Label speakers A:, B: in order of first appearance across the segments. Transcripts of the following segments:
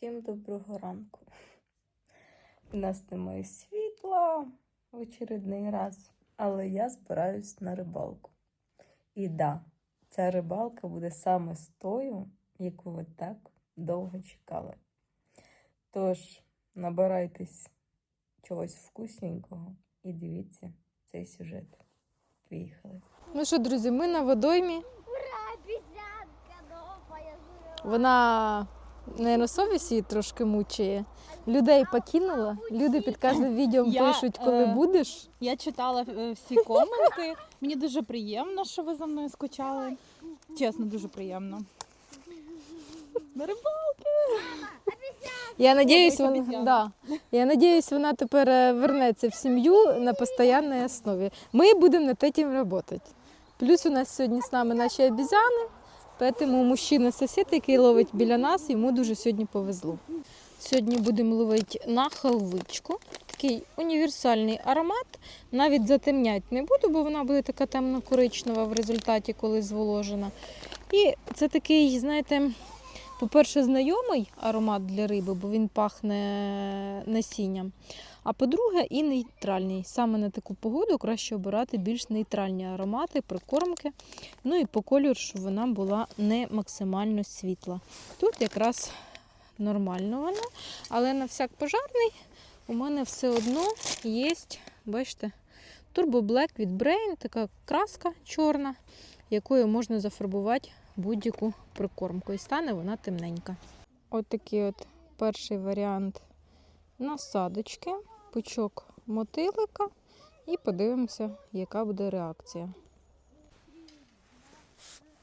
A: Всім доброго ранку. У нас немає світла в очередний раз, але я збираюсь на рибалку. І да, ця рибалка буде саме з тою, яку ви так довго чекали. Тож, набирайтесь чогось вкусненького і дивіться цей сюжет. Поїхали.
B: Ну що, друзі, ми на водоймі.
C: Ура, живет.
B: Вона на совість її трошки мучає. Людей покинула. Люди під кожним відео
D: Я,
B: пишуть, коли
D: е,
B: будеш.
D: Я читала е, всі коменти. Мені дуже приємно, що ви за мною скучали. Чесно, дуже приємно. На рибалки.
B: Я надіюсь,
D: як
B: вона,
D: обіцяла.
B: да. Я надіюсь, вона тепер е, вернеться в сім'ю на постійній основі. Ми будемо над цим працювати. Плюс у нас сьогодні з нами наші обізяни, тому мужчина сусід, який ловить біля нас, йому дуже сьогодні повезло. Сьогодні будемо ловити на халвичку. Такий універсальний аромат. Навіть затемняти не буду, бо вона буде така темно-коричнева в результаті, коли зволожена. І це такий, знаєте, по-перше, знайомий аромат для риби, бо він пахне насінням. А по-друге, і нейтральний. Саме на таку погоду краще обирати більш нейтральні аромати, прикормки. Ну і по кольору, щоб вона була не максимально світла. Тут якраз нормально вона, але на всяк пожарний у мене все одно є, бачите, Turbo Black від Brain, така краска чорна, якою можна зафарбувати будь-яку прикормку. І стане вона темненька. От такий от перший варіант насадочки, пучок мотилика, і подивимося, яка буде реакція.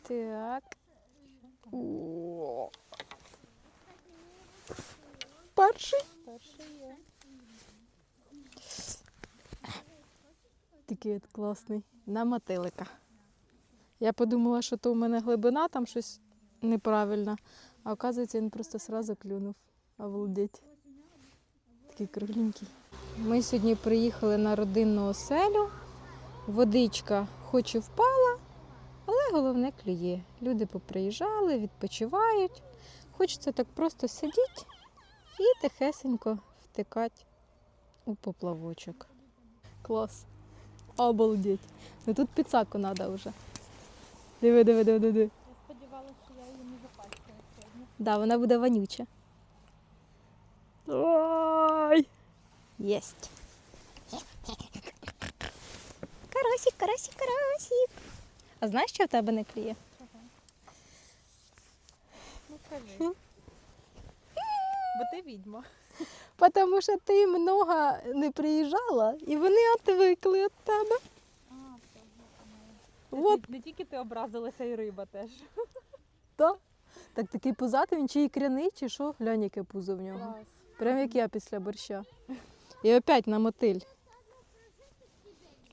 B: Так. О. Перший. Такий от класний. На мотилика. Я подумала, що то у мене глибина, там щось неправильно. А оказується, він просто сразу клюнув. Обалдеть. Такий кругленький. Ми сьогодні приїхали на родинну оселю. Водичка хоч і впала, але головне клює. Люди поприїжджали, відпочивають. Хочеться так просто сидіти і тихесенько втикати у поплавочок. Клас. Обалдеть. Ну тут підсаку треба вже. Диви, диви, диви, диви.
D: Я сподівалася, що я її не запачкаю сьогодні.
B: Да, вона буде вонюча. Ой! Єсть. Карасик, карасик, карасик. А знаєш, що в тебе не клює?
D: Ну кажи. Бо ти відьма.
B: Тому що ти много не приїжджала, і вони отвикли від тебе. От
D: Не, не тільки ти образилася, і риба теж.
B: так. Так такий пузатий, він чи ікряний, чи що? Глянь, яке пузо в нього.
D: Клас.
B: Прям як я після борща. І опять на мотиль.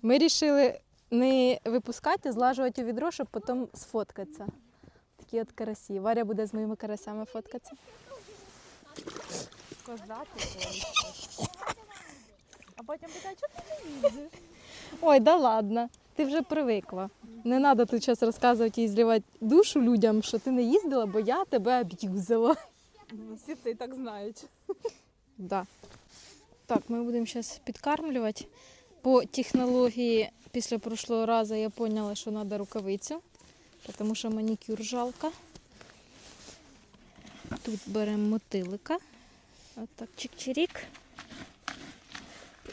B: Ми вирішили не випускати, злажувати у відро, щоб потім сфоткатися. Такі от карасі. Варя буде з моїми карасями фоткатися.
D: А потім питає, чого ти не їздиш?
B: Ой, да ладно, ти вже привикла. Не треба тут зараз розказувати і зливати душу людям, що ти не їздила, бо я тебе аб'юзила.
D: Всі це і так знають.
B: Да. Так, ми будемо зараз підкармлювати. По технології після прошлого разу я поняла, що треба рукавицю, тому що манікюр жалко. Тут беремо мотилика. Отак, чик-чирік.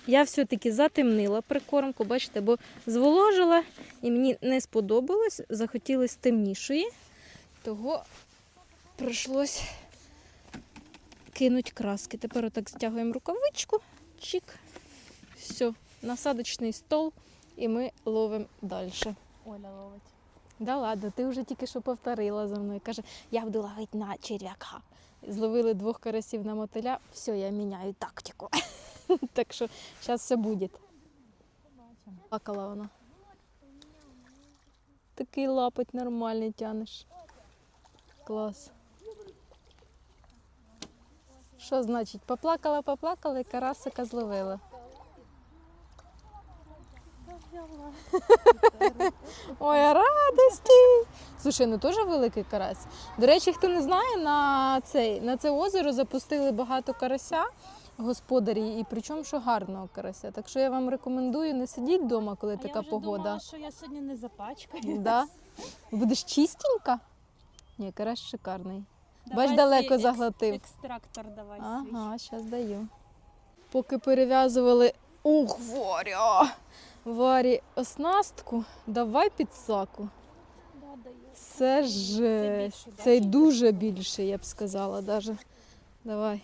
B: Я все-таки затемнила прикормку, бачите, бо зволожила і мені не сподобалось, захотілося темнішої, того прийшлось кинуть краски. Тепер отак стягуємо рукавичку, чик, все, насадочний стол, і ми ловимо далі.
D: Оля ловить.
B: Да ладно, ти вже тільки що повторила за мною. Каже, я буду ловити на черв'яка. Зловили двох карасів на мотиля, все, я міняю тактику. так що зараз все буде. Плакала вона. Такий лапоть нормальний тянеш. Клас. Що значить? Поплакала, поплакала і карасика зловила. Ой, радості! Слушай, ну теж великий карась. До речі, хто не знає, на, цей, на це озеро запустили багато карася господарі, і причому що гарного карася. Так що я вам рекомендую не сидіть вдома, коли
D: А
B: така
D: я вже
B: погода.
D: думала, що я сьогодні не запачкаю.
B: Да? Будеш чистенька? Ні, карась шикарний. Бач, далеко
D: екс-
B: заглотив.
D: Екстрактор давай свій.
B: Ага, зараз даю. Поки перев'язували. Ух, Варя! Варі оснастку, давай підсаку.
D: Да, даю.
B: Це жесть.
D: більше, да,
B: Це й дуже більше, я б сказала даже. Давай.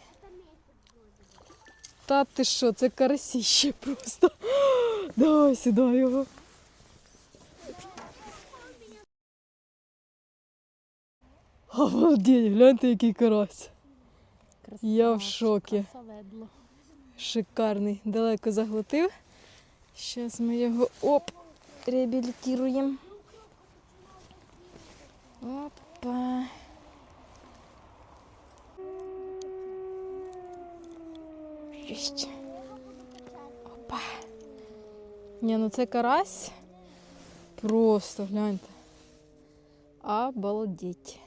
B: Та ти що, це карасіще просто. Давай сюди його. Обалдеть, гляньте, який карась. Я в шокі.
D: Красаведло.
B: Шикарний. Далеко заглотив. Зараз ми його оп, реабілітуємо. Опа. Єсть. Опа. Ні, ну це карась. Просто гляньте. Обалдеть.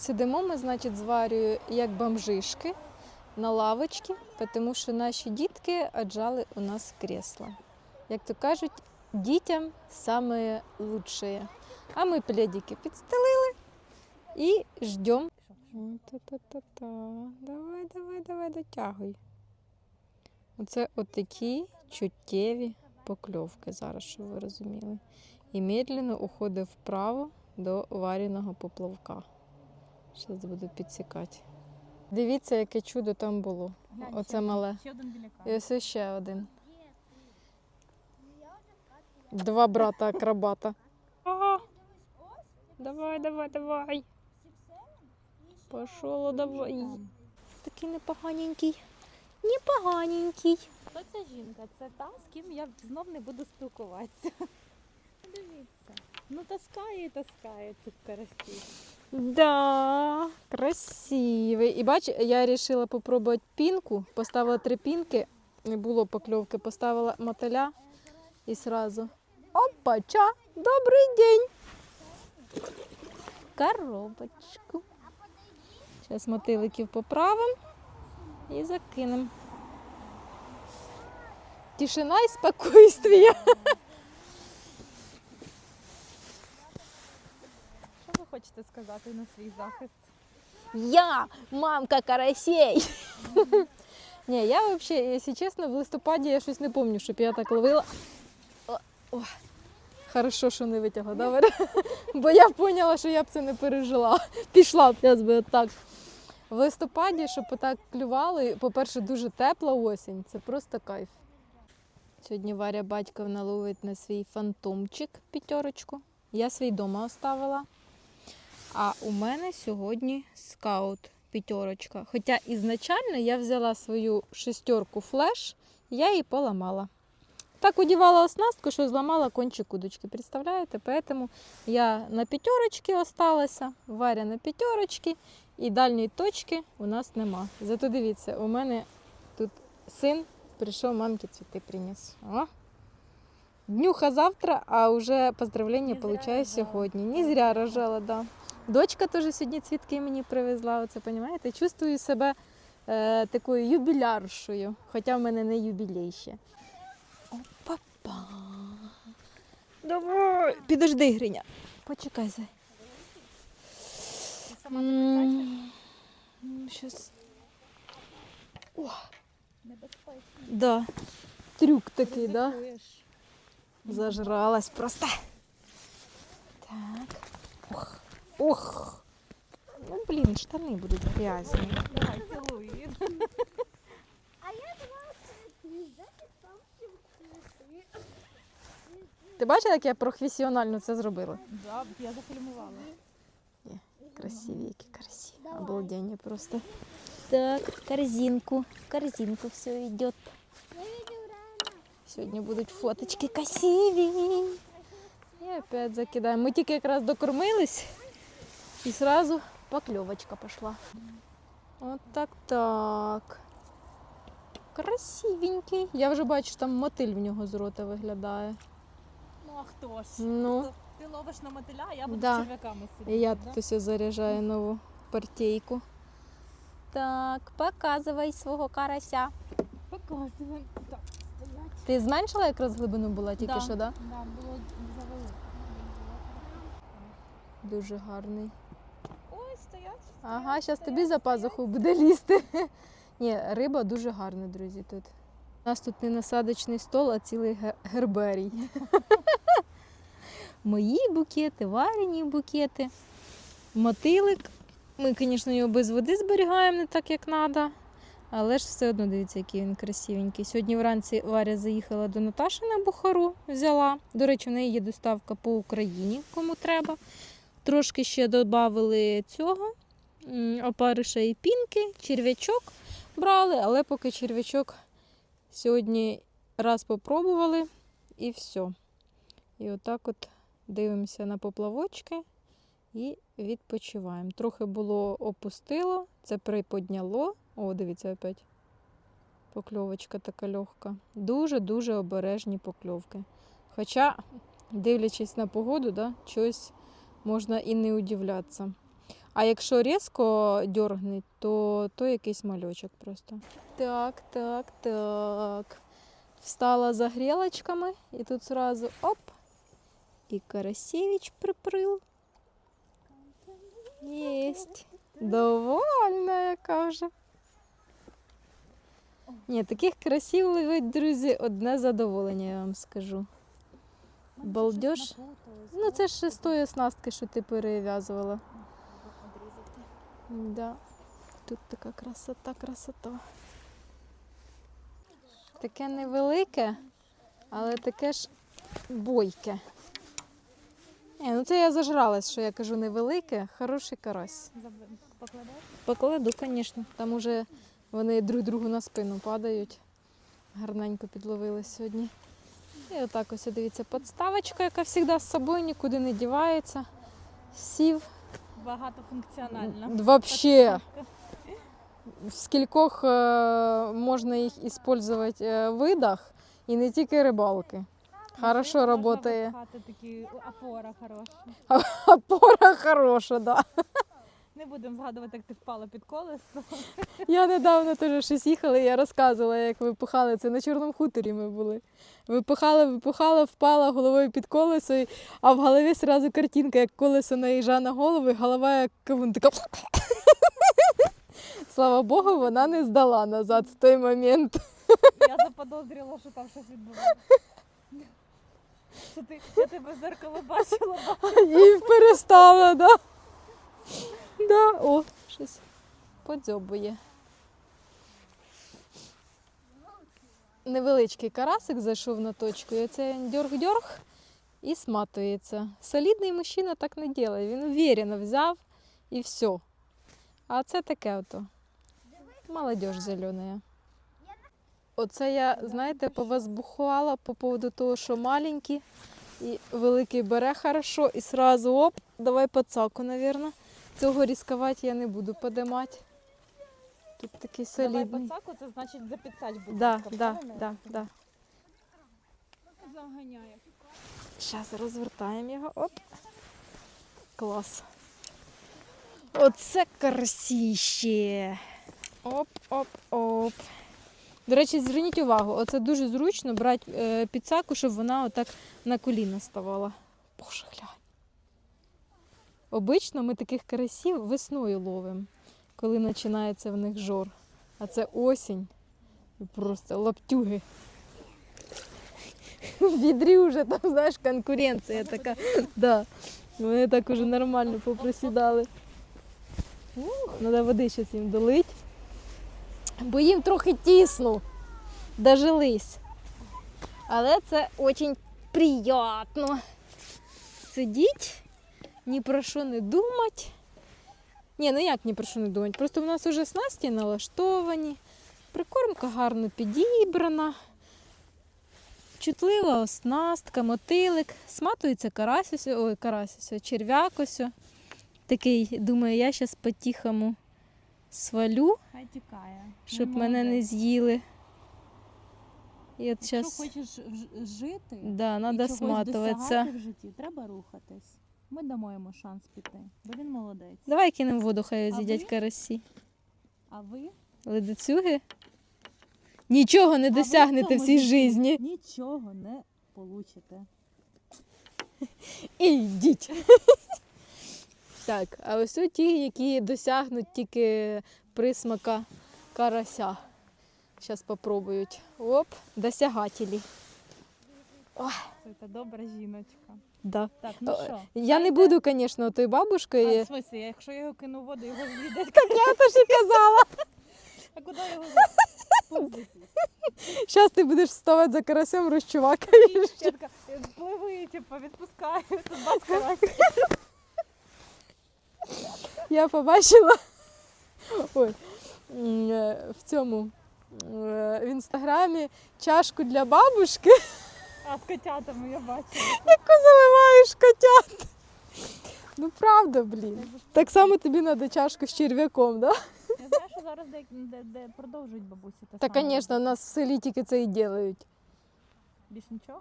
B: Сидимо ми, значить, з Варією як бомжишки на лавочці, тому що наші дітки аджали у нас кресла. Як то кажуть, дітям саме лучшее. А ми пледики підстелили і ждемо. Давай, давай, давай, дотягуй. Оце отакі чуттєві покльовки зараз, щоб ви розуміли. І медленно уходить вправо до варіного поплавка. Зараз буду підсікати. Дивіться, яке чудо там було. Оце мале. І ось ще один. Два брата акробата. Ага. Давай, давай, давай. Пошов, давай. Такий непоганенький. Непоганенький.
D: Хто ця жінка? Це та, з ким я знов не буду спілкуватися. Дивіться. Ну таскає і таскає цих карасів.
B: Да, красивий. І бач, я вирішила попробувати пінку. Поставила три пінки, не було покльовки, поставила мотиля і сразу. Опача! Добрий день! Коробочку. Зараз мотиликів поправимо і закинемо. Тишина і спокійствие.
D: Що ви хочете сказати на свій захист?
B: Я мамка карасей. Ні, я взагалі, якщо чесно, в листопаді я щось не пам'ятаю, щоб я так ловила. О, о. Хорошо, що не витягла, Варя? Бо я поняла, що я б це не пережила. Пішла б я би отак. В листопаді, щоб отак клювало, і, по-перше, дуже тепла осінь, це просто кайф. Сьогодні Варя батьковна ловить на свій фантомчик п'ятерочку. Я свій дома оставила. А у мене сьогодні скаут п'ятерочка. Хоча ізначально я взяла свою шестерку флеш, я її поламала. Так одівала оснастку, що зламала кончик удочки. Представляєте? Поэтому я на п'ятерочці осталася, Варя на п'ятерочці, і дальньої точки у нас нема. Зато дивіться, у мене тут син прийшов, мамки цвіти приніс. О! Днюха завтра, а вже поздравлення получаю сьогодні. Не зря рожала, да. Дочка теж сьогодні цвітки мені привезла. Оце, понімаєте? Чувствую себе е, такою юбіляршою, хоча в мене не юбілей ще. Опа-па. Давай. Підожди, Гриня. Почекай,
D: сама не
B: Щас. Да. Трюк такий, да? Зажралась просто. Так. Ох. Ох. Ну, блін, штани будуть грязні.
D: Давай, цілуй.
C: А я думала, що знаєте, там цвіти.
B: Ти бачила, як я професіонально це зробила?
D: Да, я зафільмувала.
B: Красиві, які красиві. Обалдення просто. Так, корзинку. Корзинку все йде.
C: Я видів рано.
B: Сьогодні будуть фоточки красиві. І опять закидаємо. Ми тільки якраз докормились І одразу покльовочка пішла. От так так. Красивенький. Я вже бачу, там мотиль в нього з рота виглядає.
D: Ну а хто ж?
B: Ну.
D: Ти ловиш на мотиля, а я буду
B: Да.
D: черв'яками сидіти.
B: І я
D: да?
B: тут ось заряджаю нову партійку. Так, показувай свого карася.
D: Показуємо. Так, стоять.
B: Ти зменшила якраз глибину була тільки
D: Да.
B: що, да?
D: Да, було завелико.
B: Дуже гарний.
D: Стоять.
B: Ага, зараз тобі за пазуху буде лізти. Ні, риба дуже гарна, друзі, тут. У нас тут не насадочний стол, а цілий ге- герберій. Мої букети, варені букети, мотилик. Ми, звісно, його без води зберігаємо не так, як треба. Але ж все одно дивіться, який він красивенький. Сьогодні вранці Варя заїхала до Наташі на Бухару, взяла. До речі, в неї є доставка по Україні, кому треба. Трошки ще додали цього опариша і пінки, черв'ячок брали, але поки черв'ячок сьогодні раз попробували і все. І отак от дивимося на поплавочки і відпочиваємо. Трохи було опустило, це приподняло. О, дивіться, опять. Покльовочка така легка. Дуже-дуже обережні покльовки. Хоча, дивлячись на погоду, да, щось можна і не удивлятися. А якщо різко дергнуть, то, то якийсь мальочок просто. Так, так, так. Встала за грілочками і тут зразу оп. І Карасевич приприл. Єсть. Довольна яка вже. Ні, таких красів друзі, одне задоволення, я вам скажу. Балдеж. Ну, це ж з тої оснастки, що ти перев'язувала. Да. Тут така красота, красота. Таке невелике, але таке ж бойке. Ні, ну це я зажралась, що я кажу невелике, хороший карась.
D: Покладеш?
B: Покладу, звісно. Там уже вони друг другу на спину падають. Гарненько підловили сьогодні. І отак ось дивіться, подставочка, яка завжди з собою нікуди не дівається. Сів.
D: Багатофункціональна.
B: Вообще. В скількох е, можна їх використовувати е, видах і не тільки рибалки. Хорошо работає.
D: такі опора хороша.
B: Опора хороша, да.
D: Будемо згадувати, як ти впала під колесо.
B: Я недавно теж щось їхала, і я розказувала, як випихали. Це на Чорному хуторі ми були. Випихала, випихала, впала головою під колесо, а в голові одразу картинка, як колесо наїжджає на голову, і голова як кавун така. Слава Богу, вона не здала назад в той момент.
D: Я заподозрила, що там щось відбувається. Що ти, я тебе в зеркало бачила.
B: І перестала, да. Да, о, щось подзьобує. Невеличкий карасик зайшов на точку, і оце дьорг-дьорг і сматується. Солідний мужчина так не робить. Він уверенно взяв і все. А це таке ото. Молодіж зелена. Оце я, знаєте, повозбухала по поводу того, що маленькі і великий бере хорошо, і сразу оп, давай пацаку, навірно. Цього різкувати я не буду подимати. Тут такий
D: Давай
B: солідний.
D: пацаку, це значить запіцать буде.
B: Да, да, да, да.
D: Заганяє.
B: Зараз розвертаємо його. Оп. Клас. Оце карасіще. Оп, оп, оп. До речі, зверніть увагу, оце дуже зручно брати е, підсаку, щоб вона отак на коліна ставала. Боже, глянь. Обично ми таких карасів весною ловимо, коли починається в них жор. А це осінь. І просто лаптюги. В відрі вже там, знаєш, конкуренція така. Да. Вони так уже нормально поприсідали. Ух, треба води зараз їм долить. Бо їм трохи тісно. Дожились. Але це дуже приємно. Сидіть, ні про що не думати. Ні, ну як ні про що не думати. Просто в нас вже снасті налаштовані, прикормка гарно підібрана. Чутлива оснастка, мотилик, сматується карась, ось- ой, карась, ось, черв'як ось. Такий, думаю, я зараз по-тихому свалю,
D: Хай тікає.
B: щоб
D: Ну,
B: мене не з'їли. І от
D: Якщо
B: зараз
D: хочеш жити
B: да, треба
D: чогось
B: сматуватися.
D: досягати в житті, треба рухатись. Ми дамо йому шанс піти, бо він молодець.
B: Давай кинемо воду, хай з'їдять карасі.
D: А ви
B: Ледицюги? Нічого не
D: А
B: досягнете в цій
D: житті. Нічого не получите.
B: І йдіть. так, а ось ті, які досягнуть тільки присмака карася. Зараз попробують. Оп, досягателі.
D: Це та добра жіночка.
B: Да.
D: Так, ну
B: О,
D: що?
B: Я не буду, звісно, тою
D: А, в смысле, якщо я його кину в воду, його з'їде.
B: Я теж і казала.
D: А куди його?
B: Зараз ти будеш вставати за карасем,
D: «Е, пливи, типу, відпускаю. Тут бас карась.
B: Я побачила ой, е, в цьому е, в інстаграмі чашку для бабушки,
D: А з котятами я бачила.
B: яку заливаєш котят. Ну правда, блін. Так само тобі треба чашку з черв'яком, да?
D: Я знаю, що зараз де, де, де продовжують бабусі. те
B: Та,
D: саме
B: звісно, у нас в селі тільки це і роблять.
D: Більш нічого.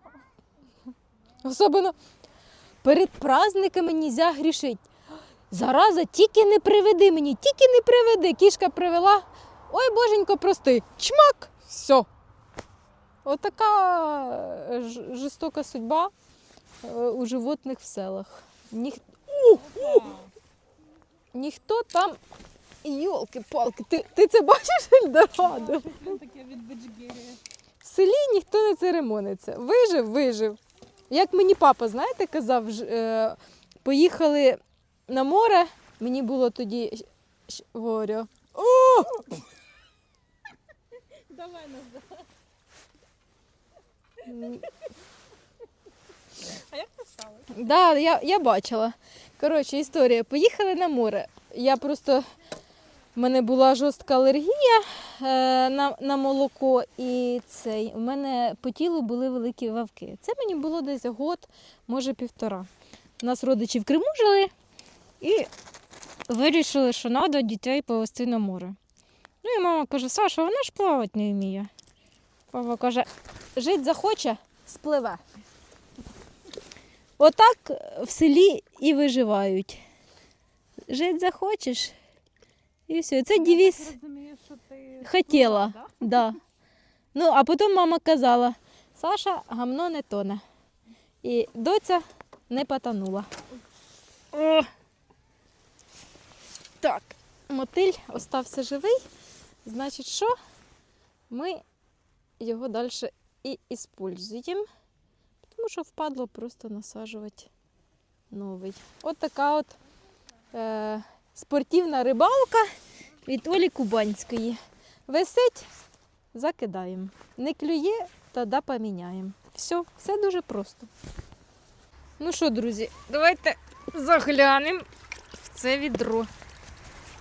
B: Особливо перед праздниками нельзя грішити. Зараза, тільки не приведи мені, тільки не приведи. Кішка привела. Ой, боженько, прости. Чмак! Все. Отака е, жорстока судьба е, у животних в селах. Ніх... Ніхто там. Йолки-палки, ти, ти це бачиш, Ельдорадо?
D: Беджгір'я.
B: В селі ніхто не церемониться. Вижив, вижив. Як мені папа, знаєте, казав, е, поїхали на море, мені було тоді говорю.
D: Давай назад. А як це сталося?
B: Да, я, бачила. Коротше, історія. Поїхали на море. Я просто. в мене була жорстка алергія е, на, на молоко, і цей, у мене по тілу були великі вавки. Це мені було десь год, може півтора. У нас родичі в Криму жили і вирішили, що треба дітей повезти на море. Ну і мама каже: Саша, вона ж плавати не вміє. Папа каже, жити захоче, спливе. Отак в селі і виживають. Жити захочеш. І все. Це
D: ти
B: Хотіла. Да. Ну, а потім мама казала: Саша, гамно не тоне. І доця не потонула. О! Так, мотиль остався живий. Значить, що? Ми його далі і іспользуємо. Тому що впадло просто насаджувати новий. От така от е, спортивна рибалка від Олі Кубанської. Висить, закидаємо. Не клює, тоді поміняємо. Все, все дуже просто. Ну що, друзі, давайте заглянемо в це відро.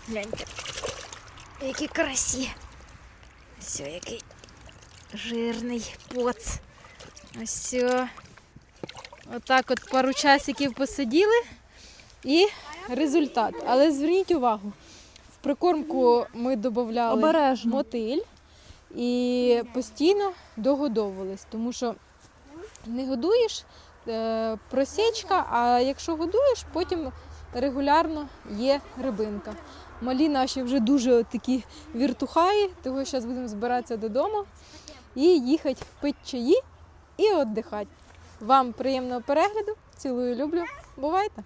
B: Гляньте, які красі. Все, який жирний поц. Ось. Отак от пару часиків посиділи і результат. Але зверніть увагу, в прикормку ми додавали
D: Обережно.
B: мотиль і постійно догодовувались, тому що не годуєш е, просічка, а якщо годуєш, потім регулярно є рибинка. Малі наші вже дуже такі віртухаї, того зараз будемо збиратися додому і їхати пити чаї і віддихати. Вам приємного перегляду. Цілую, люблю. Бувайте!